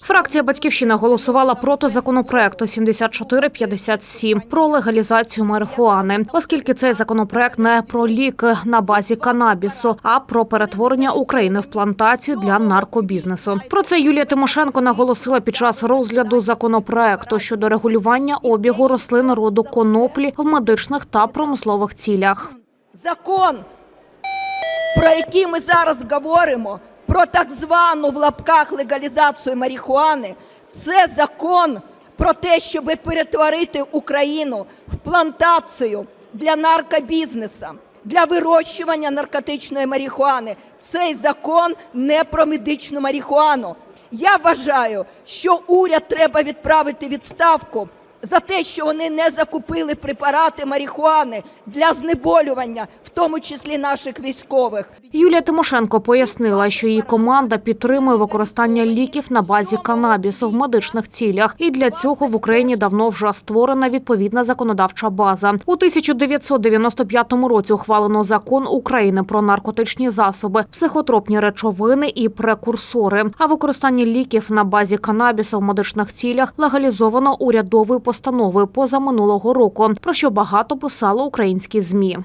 Фракція Батьківщина голосувала проти законопроекту 7457 про легалізацію марихуани, оскільки цей законопроект не про ліки на базі канабісу, а про перетворення України в плантацію для наркобізнесу. Про це Юлія Тимошенко наголосила під час розгляду законопроекту щодо регулювання обігу рослин роду коноплі в медичних та промислових цілях. Закон, про який ми зараз говоримо, про так звану в лапках легалізацію марихуани, це закон про те, щоб перетворити Україну в плантацію для наркобізнесу, для вирощування наркотичної марихуани. Цей закон не про медичну марихуану. Я вважаю, що уряд треба відправити відставку за те, що вони не закупили препарати марихуани для знеболювання, в тому числі наших військових. Юлія Тимошенко пояснила, що її команда підтримує використання ліків на базі канабісу в медичних цілях, і для цього в Україні давно вже створена відповідна законодавча база. У 1995 році ухвалено закон України про наркотичні засоби, психотропні речовини і прекурсори. А використання ліків на базі канабісу в медичних цілях легалізовано урядовою постановою позаминулого року, про що багато писало українські змі.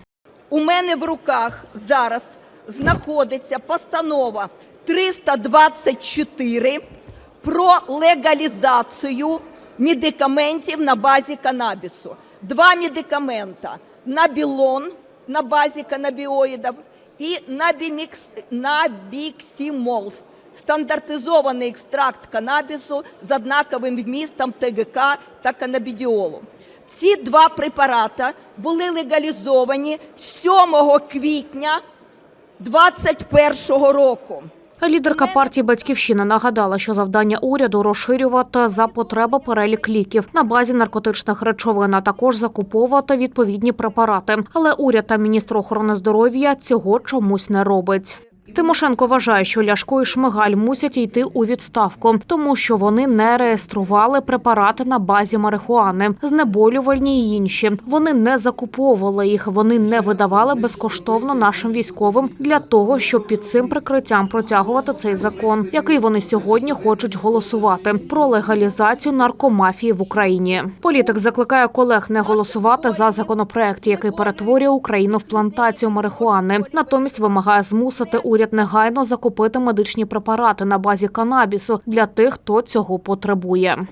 У мене в руках зараз знаходиться постанова 324 про легалізацію медикаментів на базі канабісу. Два медикамента – набілон на базі канабіоїдів і набімікс, набіксімолс – стандартизований екстракт канабісу з однаковим вмістом ТГК та канабідіолу. Ці два препарата були легалізовані 7 квітня 2021 року. Лідерка партії Батьківщина нагадала, що завдання уряду розширювати за потреби перелік ліків на базі наркотичних речовин, а також закуповувати відповідні препарати. Але уряд та міністр охорони здоров'я цього чомусь не робить. Тимошенко вважає, що Ляшко і Шмигаль мусять йти у відставку, тому що вони не реєстрували препарати на базі марихуани, знеболювальні і інші. Вони не закуповували їх, вони не видавали безкоштовно нашим військовим для того, щоб під цим прикриттям протягувати цей закон, який вони сьогодні хочуть голосувати про легалізацію наркомафії в Україні. Політик закликає колег не голосувати за законопроект, який перетворює Україну в плантацію марихуани. Натомість вимагає змусити уряд негайно закупити медичні препарати на базі канабісу для тих, хто цього потребує.